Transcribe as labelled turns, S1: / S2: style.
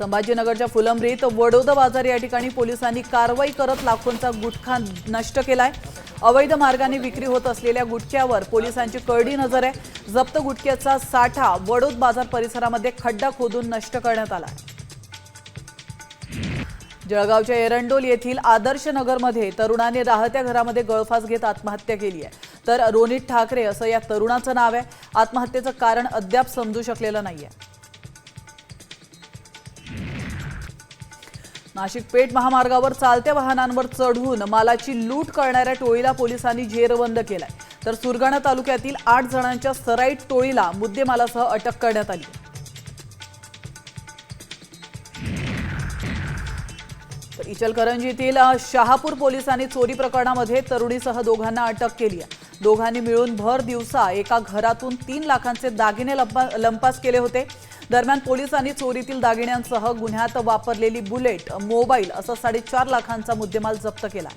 S1: संभाजीनगरच्या फुलंब्रीत वडोद बाजार या ठिकाणी पोलिसांनी कारवाई करत लाखोंचा गुटखा नष्ट केलाय. अवैध मार्गाने विक्री होत असलेल्या गुटख्यावर पोलिसांची करडी नजर आहे. जप्त गुटख्याचा साठा वडोद बाजार परिसरामध्ये खड्डा खोदून नष्ट करण्यात आला जळगावच्या एरंडोल येथील आदर्श नगरमध्ये तरुणाने राहत्या घरामध्ये गळफास घेत आत्महत्या केली आहे. तर रोनित ठाकरे असं या तरुणाचं नाव आहे. आत्महत्येचं कारण अद्याप समजू शकलेलं नाही आहे नाशिक पेठ महामार्गावर चालत्या वाहनांवर चढून मालाची लूट करणाऱ्या टोळीला पोलिसांनी झेरबंद केलाय. तर सुरगाणा तालुक्यातील आठ जणांच्या सराईट टोळीला मुद्देमालासह अटक करण्यात आली इचलकरंजीतील शहापूर पोलिसांनी चोरी प्रकरणामध्ये तरुणीसह दोघांना अटक केली आहे. दोघांनी मिळून भर दिवसा एका घरातून तीन लाखांचे दागिने लंपास केले होते. दरम्यान पोलिसांनी चोरीतील दागिन्यांसह गुन्ह्यात वापरलेली बुलेट मोबाईल असं साडेचार लाखांचा मुद्देमाल जप्त केला